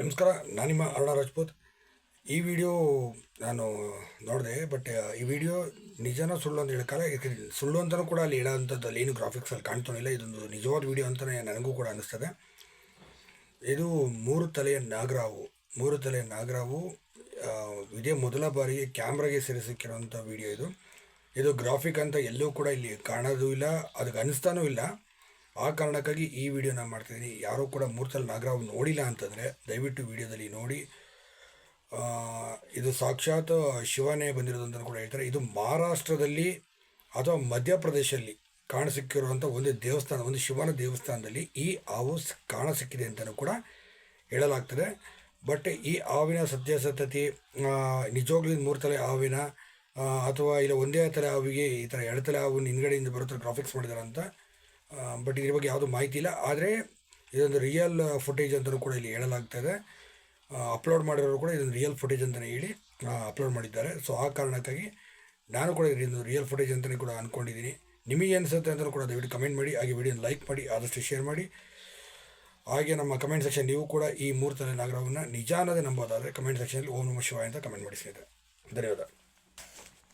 ನಮಸ್ಕಾರ, ನಾನು ನಿಮ್ಮ ಅರುಣ ರಾಜ್ಪೂತ್. ಈ ವಿಡಿಯೋ ನಾನು ನೋಡಿದೆ ಬಟ್ ಈ ವಿಡಿಯೋ ನಿಜನ ಸುಳ್ಳು ಅಂತ ಹೇಳ್ಕಲ್ಲ ಸುಳ್ಳು ಅಂತಲೂ ಕೂಡ ಅಲ್ಲಿ ಇಡೋಂಥದ್ದು ಅಲ್ಲಿ ಏನು ಗ್ರಾಫಿಕ್ಸಲ್ಲಿ ಕಾಣ್ತಾನಿಲ್ಲ ಇದೊಂದು ನಿಜವಾದ ವಿಡಿಯೋ ಅಂತಲೇ ನನಗೂ ಕೂಡ ಅನ್ನಿಸ್ತದೆ ಇದು ಮೂರು ತಲೆಯ ನಾಗರಾವು, ಮೂರು ತಲೆಯ ನಾಗರಾವು ಇದೇ ಮೊದಲ ಬಾರಿಗೆ ಕ್ಯಾಮ್ರಾಗೆ ಸೇರಿಸಿಕ್ಕಿರುವಂಥ ವಿಡಿಯೋ ಇದು. ಇದು ಗ್ರಾಫಿಕ್ ಅಂತ ಎಲ್ಲೂ ಕೂಡ ಇಲ್ಲಿ ಕಾಣೋದು ಇಲ್ಲ, ಅದಕ್ಕೆ ಅನಿಸ್ತಾನೂ ಇಲ್ಲ. ಆ ಕಾರಣಕ್ಕಾಗಿ ಈ ವಿಡಿಯೋನ ಮಾಡ್ತಿದ್ದೀನಿ. ಯಾರೂ ಕೂಡ ಮೂರ್ತಲ್ ನಾಗರಾವ್ ನೋಡಿಲ್ಲ ಅಂತಂದರೆ ದಯವಿಟ್ಟು ವಿಡಿಯೋದಲ್ಲಿ ನೋಡಿ. ಇದು ಸಾಕ್ಷಾತ್ ಶಿವನೇ ಬಂದಿರೋದು ಅಂತ ಕೂಡ ಹೇಳ್ತಾರೆ. ಇದು ಮಹಾರಾಷ್ಟ್ರದಲ್ಲಿ ಅಥವಾ ಮಧ್ಯಪ್ರದೇಶದಲ್ಲಿ ಕಾಣಸಿಕ್ಕಿರುವಂಥ ಒಂದು ದೇವಸ್ಥಾನ, ಒಂದು ಶಿವನ ದೇವಸ್ಥಾನದಲ್ಲಿ ಈ ಹಾವು ಕಾಣಸಿಕ್ಕಿದೆ ಅಂತಲೂ ಕೂಡ ಹೇಳಲಾಗ್ತದೆ. ಬಟ್ ಈ ಹಾವಿನ ಸತ್ಯಾಸತ್ಯತೆ ಮೂರು ತಲೆ ಹಾವಿನ ಅಥವಾ ಇಲ್ಲ ಒಂದೇ ತಲೆ ಹಾವಿಗೆ ಈ ಥರ ಎರಡು ತಲೆ ಹಾವು ಹಿಂದ್ಗಡೆಯಿಂದ ಬರೋ ಗ್ರಾಫಿಕ್ಸ್ ಮಾಡಿದ್ದಾರೆ ಅಂತ ಬಟ್ ಇದ್ರ ಬಗ್ಗೆ ಯಾವುದೂ ಮಾಹಿತಿ ಇಲ್ಲ. ಆದರೆ ಇದೊಂದು ರಿಯಲ್ ಫುಟೇಜ್ ಅಂತಲೂ ಕೂಡ ಇಲ್ಲಿ ಹೇಳಲಾಗ್ತದೆ ಅಪ್ಲೋಡ್ ಮಾಡಿರೋರು ಕೂಡ ಇದೊಂದು ರಿಯಲ್ ಫುಟೇಜ್ ಅಂತಲೇ ಹೇಳಿ ಅಪ್ಲೋಡ್ ಮಾಡಿದ್ದಾರೆ. ಸೊ ಆ ಕಾರಣಕ್ಕಾಗಿ ನಾನು ಕೂಡ ಇದೊಂದು ರಿಯಲ್ ಫುಟೇಜ್ ಅಂತಲೇ ಕೂಡ ಅಂದ್ಕೊಂಡಿದ್ದೀನಿ ನಿಮಗೆ ಅನಿಸುತ್ತೆ ಅಂತಲೂ ಕೂಡ ದಯವಿಟ್ಟು ಕಮೆಂಟ್ ಮಾಡಿ, ಹಾಗೆ ವಿಡಿಯೋನ ಲೈಕ್ ಮಾಡಿ, ಆದಷ್ಟು ಶೇರ್ ಮಾಡಿ. ಹಾಗೆ ನಮ್ಮ ಕಮೆಂಟ್ ಸೆಕ್ಷನ್ ನೀವು ಕೂಡ ಈ ಮೂರು ತಲೆ ನಾಗರವನ್ನು ನಿಜ ಅನ್ನೋದೇ ನಂಬೋದಾದರೆ ಕಮೆಂಟ್ ಸೆಕ್ಷನಲ್ಲಿ ಓಂ ನಮ ಶಿವಾಯ ಅಂತ ಕಮೆಂಟ್ ಮಾಡಿ ಸ್ನೇಹಿತರೆ ಧನ್ಯವಾದ.